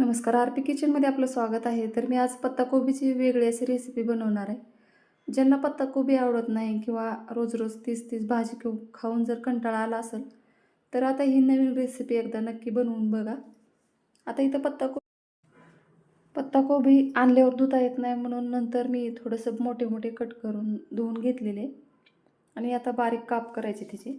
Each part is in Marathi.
नमस्कार आर पी किचनमध्ये आपलं स्वागत आहे. तर मी आज पत्ताकोबीची वेगळी अशी रेसिपी बनवणार आहे. ज्यांना पत्ताकोबी आवडत नाही किंवा रोज रोज तीस तीस भाजी किंवा खाऊन जर कंटाळा आला असेल तर आता ही नवीन रेसिपी एकदा नक्की बनवून बघा. आता इथं पत्ताको पत्ताकोबी आणल्यावर धुता येत नाही म्हणून नंतर मी थोडंसं मोठे मोठे कट करून धुवून घेतलेले. आणि आता बारीक काप करायचे त्याचे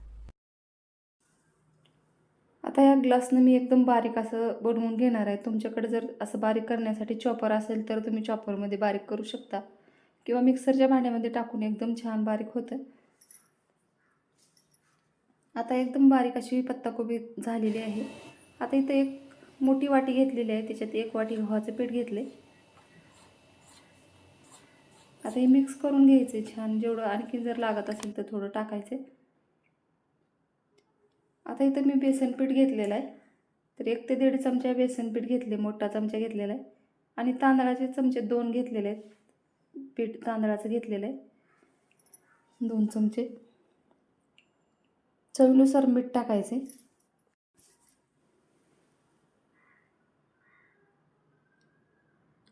आता या ग्लासनं मी एकदम बारीक असं बनवून घेणार आहे. तुमच्याकडे जर असं बारीक करण्यासाठी चॉपर असेल तर तुम्ही चॉपरमध्ये बारीक करू शकता. किंवा मिक्सरच्या भांड्यामध्ये टाकून एकदम छान बारीक होतं आता एकदम बारीक अशी पत्ताकोबी झालेली आहे. आता इथं एक मोठी वाटी घेतलेली आहे. त्याच्यात एक वाटी गव्हाचं पीठ घेतले आता हे मिक्स करून घ्यायचे छान. जेवढं आणखी जर लागत असेल तर थोडं टाकायचं आता इथं मी बेसन पीठ घेतलेलं आहे. तर एक ते दीड चमचा बेसन पीठ घेतले मोठा चमचा घेतलेला आहे. आणि तांदळाचे चमचे दोन घेतलेले आहेत. पीठ तांदळाचं घेतलेलं आहे. दोन चमचे. चवीनुसार मीठ टाकायचे.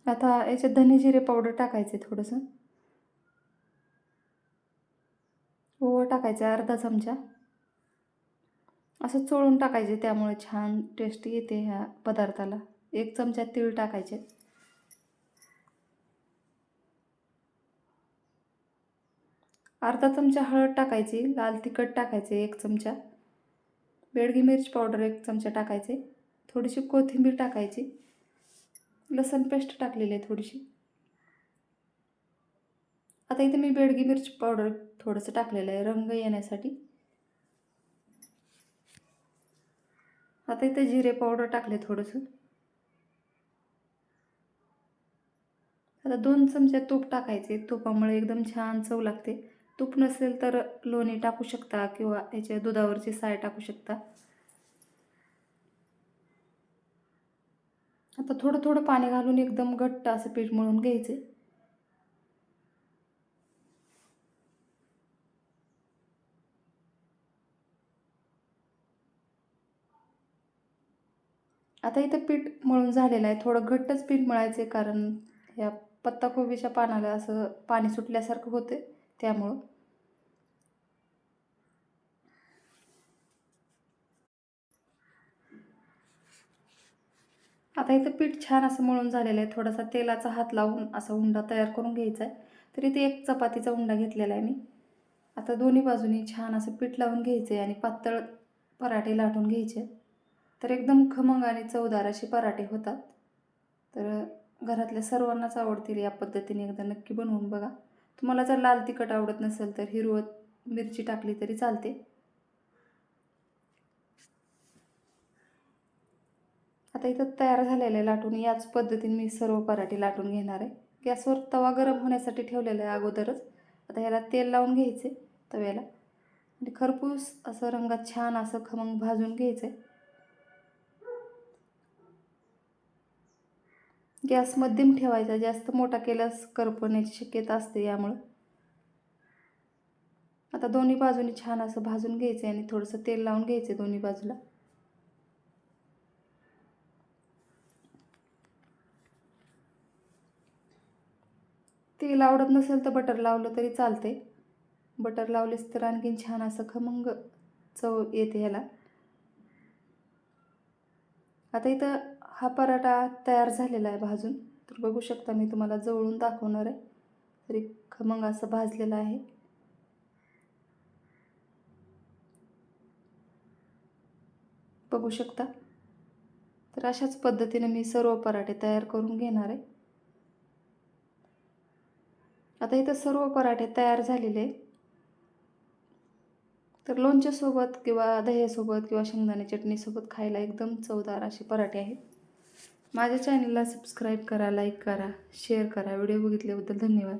आता याच्यात धने जिरे पावडर टाकायचे थोडंसं. ओवा टाकायचं अर्धा चमचा. असं चोळून टाकायचे त्यामुळे छान टेस्ट येते ह्या पदार्थाला. एक चमचा तीळ टाकायचे. अर्धा चमचा हळद टाकायची लाल तिखट टाकायचे एक चमचा. बेडगी मिरच पावडर एक चमचा टाकायचे. थोडीशी कोथिंबीर टाकायची. लसण पेस्ट टाकलेली आहे थोडीशी. आता इथे मी बेडगी मिरच पावडर थोडंसं टाकलेलं आहे रंग येण्यासाठी. आता इथे जिरे पावडर टाकले थोडंसं. आता दोन चमचे तूप टाकायचे. तुपामुळे एकदम छान चव लागते. तूप नसेल तर लोणी टाकू शकता किंवा याच्या दुधावरची साय टाकू शकता. आता थोडं थोडं पाणी घालून एकदम घट्ट असं पीठ मळून घ्यायचे. आता इथं पीठ मळून झालेलं आहे. थोडं घट्टच पीठ मळायचे कारण या पत्ताकोबीच्या पानाला असं पाणी सुटल्यासारखं होते त्यामुळं. आता इथं पीठ छान असं मळून झालेलं आहे. थोडासा तेलाचा हात लावून असा उंडा तयार करून घ्यायचा आहे. तर इथे एक चपातीचा उंडा घेतलेला आहे मी. आता दोन्ही बाजूनी छान असं पीठ लावून घ्यायचं आहे आणि पातळ पराठे लाटून घ्यायचे. तर एकदम खमंग आणि चवदार असे पराठे होतात. तर घरातल्या सर्वांनाच आवडतील या पद्धतीने एकदा नक्की बनवून बघा. तुम्हाला जर लाल तिखट आवडत नसेल तर हिरवत मिरची टाकली तरी चालते. आता इथं तयार झालेलं आहे लाटून याच पद्धतीने मी सर्व पराठे लाटून घेणार आहे. गॅसवर तवा गरम होण्यासाठी ठेवलेला आहे अगोदरच. आता ह्याला तेल लावून घ्यायचे तव्याला. आणि खरपूस असं रंगात छान असं खमंग भाजून घ्यायचं आहे गॅस मध्यम ठेवायचा जास्त मोठा केल्यास करपण्याची शक्यता असते यामुळं. आता दोन्ही बाजूनी छान असं भाजून घ्यायचं आहे आणि थोडंसं तेल लावून घ्यायचं दोन्ही बाजूला. तेल आवडत नसेल तर बटर लावलं तरी चालते बटर लावलेस तर आणखीन छान असं खमंग चव येते ह्याला. आता इथं हा पराठा तयार झालेला आहे भाजून. तर बघू शकता मी तुम्हाला जवळून दाखवणार आहे. तरी खमंग असं भाजलेलं आहे. बघू शकता. तर अशाच पद्धतीने मी सर्व पराठे तयार करून घेणार आहे. आता इथं सर्व पराठे तयार झालेले आहे तर लोणच्यासोबत किंवा दह्यासोबत किंवा शेंगदाणे चटणीसोबत खायला एकदम चवदार असे पराठे आहेत. माझ्या चॅनलला सबस्क्राईब करा लाईक करा शेअर करा. व्हिडिओ बघितल्याबद्दल धन्यवाद.